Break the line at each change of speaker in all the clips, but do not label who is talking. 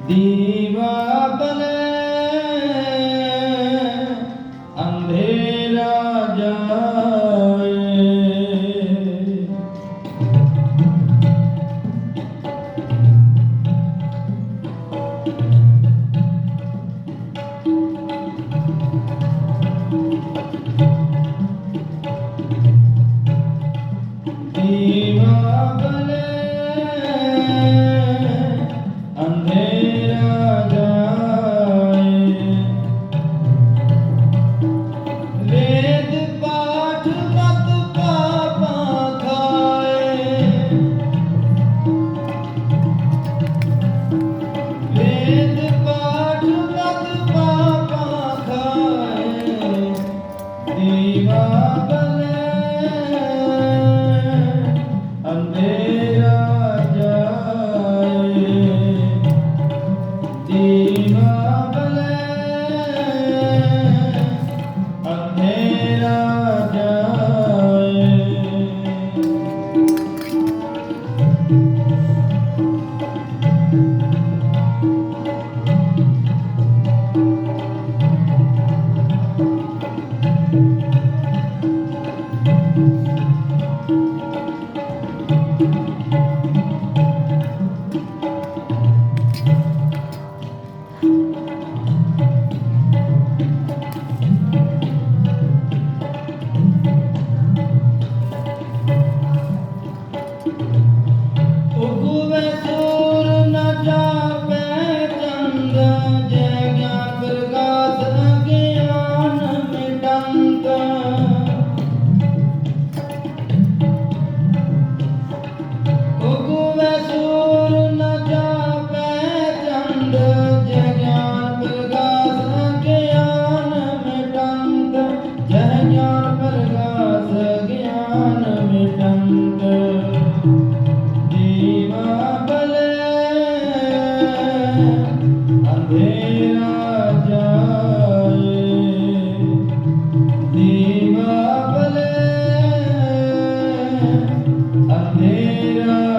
ਦੀਵਾ ਬਲੇ Maria.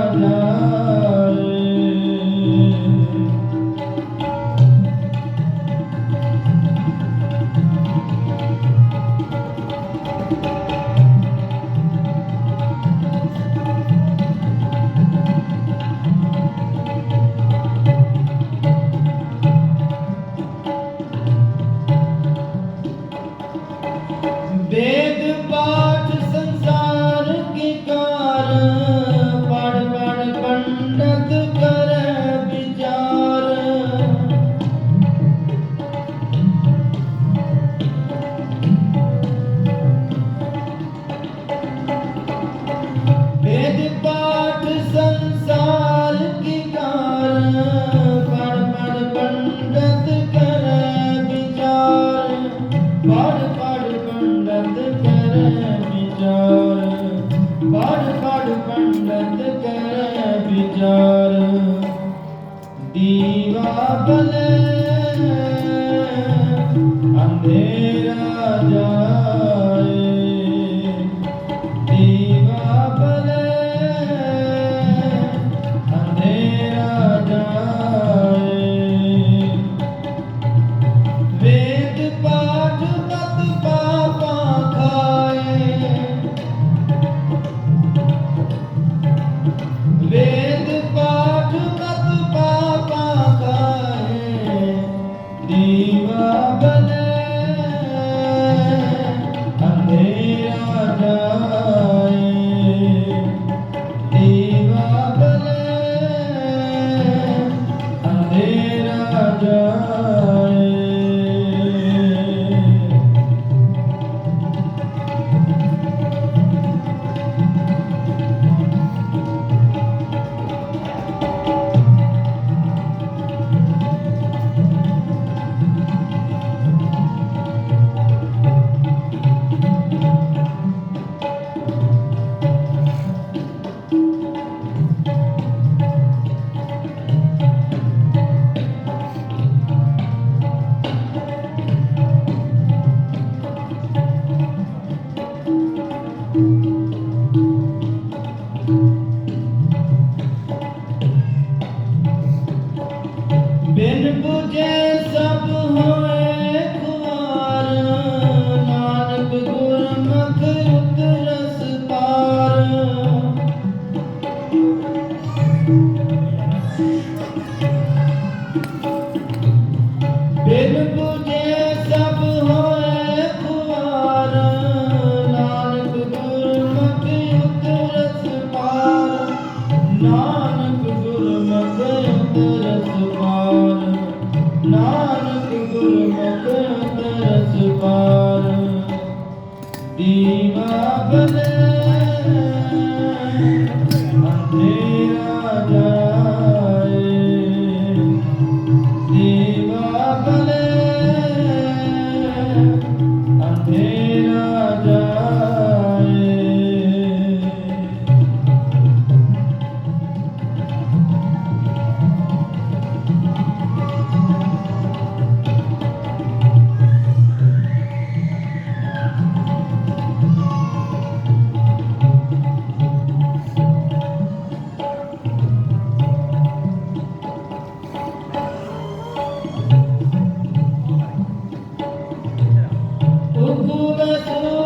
ਪੜ ਪੰਡਤ ਕਰੈ ਵਿਚਾਰ। ਦੀਵਾ ਬਲੇ ਗੁਰਮੁਖ ਉਤਰਸ ਪਾਰ। ਦੀਵਾ ਬਲੇ। Mukula Sala